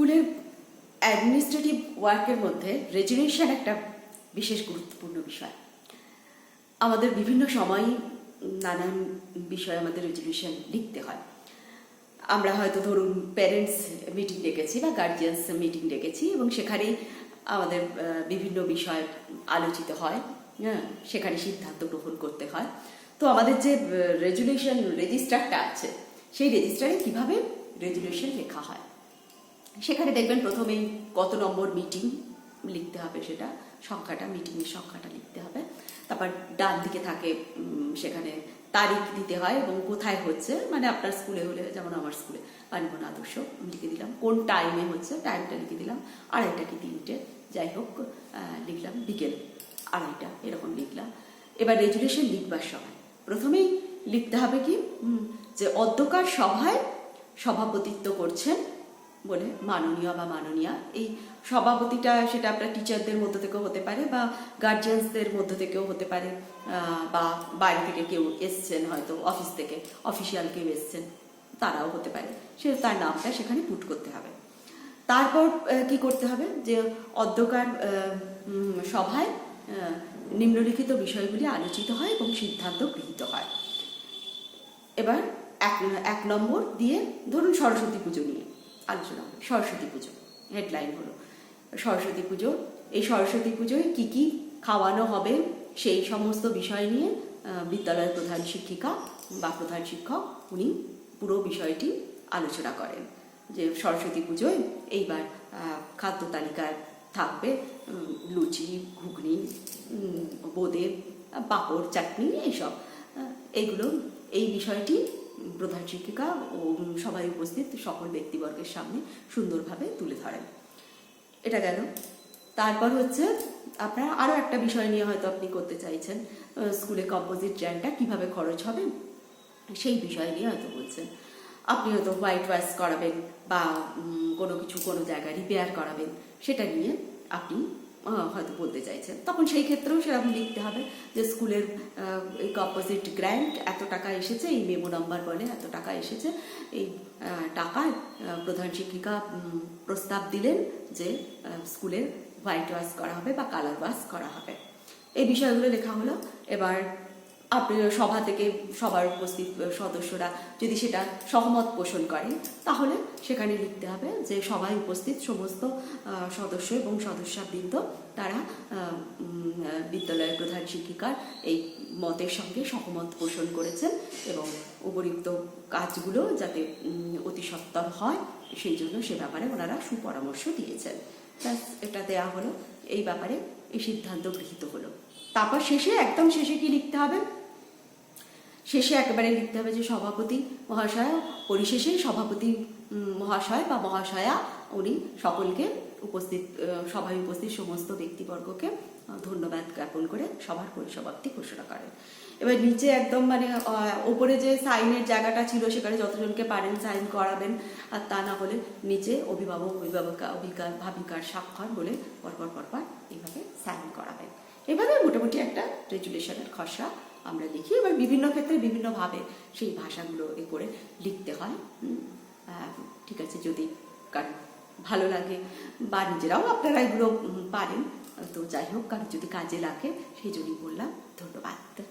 স্কুলের অ্যাডমিনিস্ট্রেটিভ ওয়ার্কের মধ্যে রেজুলেশন একটা বিশেষ গুরুত্বপূর্ণ বিষয়। আমাদের বিভিন্ন সময় নানান বিষয়ে আমাদের রেজুলেশন লিখতে হয়। আমরা হয়তো ধরুন প্যারেন্টস মিটিং ডেকেছি বা গার্জিয়ানস মিটিং ডেকেছি এবং সেখানে আমাদের বিভিন্ন বিষয় আলোচিত হয় হ্যাঁ সেখানে সিদ্ধান্ত গ্রহণ করতে হয়। তো আমাদের যে রেজুলেশন রেজিস্টারটা আছে, সেই রেজিস্টারে কীভাবে রেজুলেশন লেখা হয়? সেখানে দেখবেন প্রথমেই কত নম্বর মিটিং লিখতে হবে সেটা, সংখ্যাটা মিটিংয়ের সংখ্যাটা লিখতে হবে। তারপর ডান দিকে থাকে সেখানে তারিখ দিতে হয় এবং কোথায় হচ্ছে মানে আপনার স্কুলে হলে, যেমন আমার স্কুলে পানিবন আদর্শ লিখে দিলাম। কোন টাইমে হচ্ছে টাইমটা লিখে দিলাম। আড়াইটা কি তিনটে, যাই হোক লিখলাম বিকেল আড়াইটা, এরকম লিখলাম। এবার রেজুলেশন লিখবার সময়। প্রথমেই লিখতে হবে কি যে অধ্যকার সভায় সভাপতিত্ব করছেন বলে মাননীয় বা মাননীয়া। এই সভাপতিটা সেটা আপনার টিচারদের মধ্য থেকেও হতে পারে বা গার্জিয়ানসদের মধ্য থেকেও হতে পারে বা বাইরে থেকে কেউ এসছেন হয়তো অফিস থেকে অফিসিয়াল কেউ এসছেন, তারাও হতে পারে। সে তার নামটা সেখানে পুট করতে হবে। তারপর কি করতে হবে? যে অধ্যকার সভায় নিম্নলিখিত বিষয়গুলি আলোচিত হয় এবং সিদ্ধান্ত গৃহীত হয়। এবার এক এক নম্বর দিয়ে ধরুন সরস্বতী পুজো নিয়ে। আলোচনা। সরস্বতী পুজো হেডলাইন হলো সরস্বতী পুজো, এই সরস্বতী পুজোয় কি কি খাওয়ানো হবে সেই সমস্ত বিষয় নিয়ে বিদ্যালয়ের প্রধান শিক্ষিকা বা প্রধান শিক্ষক উনি পুরো বিষয়টি আলোচনা করেন যে সরস্বতী পুজোয় এইবার খাদ্য তালিকায় থাকবে লুচি, ঘুগনি বোঁদে, পাঁপড়, চাটনি, এইসব এইগুলো, এই বিষয়টি প্রধান শিক্ষিকা ও সবাই উপস্থিত সকল ব্যক্তিবর্গের সামনে সুন্দরভাবে তুলে ধরেন। এটা গেল। তারপর হচ্ছে আপনারা আরও একটা বিষয় নিয়ে হয়তো আপনি করতে চাইছেন স্কুলে কম্পোজিট জ্যানটা কীভাবে খরচ হবে সেই বিষয় নিয়ে হয়তো বলছেন। আপনি হয়তো হোয়াইট ওয়াশ করাবেন বা কোনো কিছু কোনো জায়গায় রিপেয়ার করাবেন, সেটা নিয়ে আপনি হয়তো বলতে চাইছেন। তখন সেই ক্ষেত্রেও সেরকম লিখতে হবে যে স্কুলের এই কম্পোজিট গ্র্যান্ট এত টাকা এসেছে, এই মেমো নাম্বার বলে এত টাকা এসেছে, এই টাকায় প্রধান শিক্ষিকা প্রস্তাব দিলেন যে স্কুলের হোয়াইট ওয়াশ করা হবে বা কালার ওয়াশ করা হবে। এই বিষয়গুলো লেখা হলো। এবার সভা থেকে সবার উপস্থিত সদস্যরা যদি সেটা সহমত পোষণ করেন, তাহলে সেখানে লিখতে হবে যে সবাই উপস্থিত সমস্ত সদস্য এবং সদস্যবৃন্দ তারা বিদ্যালয়ের প্রধান শিক্ষিকার এই মতের সঙ্গে সহমত পোষণ করেছেন এবং উপরিক্ত কাজগুলো যাতে অতি সত্তর হয়, সেই জন্য সে ব্যাপারে ওনারা সুপরামর্শ দিয়েছেন। এটা দেয়া হলো। এই ব্যাপারে এই সিদ্ধান্ত গৃহীত হলো। তারপর শেষে, একদম শেষে কি লিখতে হবে? শেষে একেবারে লিখতে হবে যে সভাপতি মহাশয়, পরিশেষে সভাপতি মহাশয় বা মহাশয়া, উনি সকলকে উপস্থিত সভায় উপস্থিত সমস্ত ব্যক্তিবর্গকে ধন্যবাদ জ্ঞাপন করে সভার পরিসমাপ্তি ঘোষণা করেন এবার নিচে একদম মানে ওপরে যে সাইনের জায়গাটা ছিল সেখানে যতজনকে পারেন সাইন করাবেন, আর তা না হলে নিচে অভিভাবক, অভিভাবকা অভিকা ভাবিকার স্বাক্ষর বলে পরপর পরপর এইভাবে সাইন করাবেন। এভাবে মোটামুটি একটা রেজুলেশনের খসড়া আমরা লিখি। এবার বিভিন্ন ক্ষেত্রে বিভিন্নভাবে সেই ভাষাগুলো এ করে লিখতে হয়। ঠিক আছে, যদি কার ভালো লাগে বা নিজেরাও আপনারা এগুলো পারেন। তো যাই হোক কারণ যদি কাজে লাগে, সেই জন্যই বললাম। ধন্যবাদ।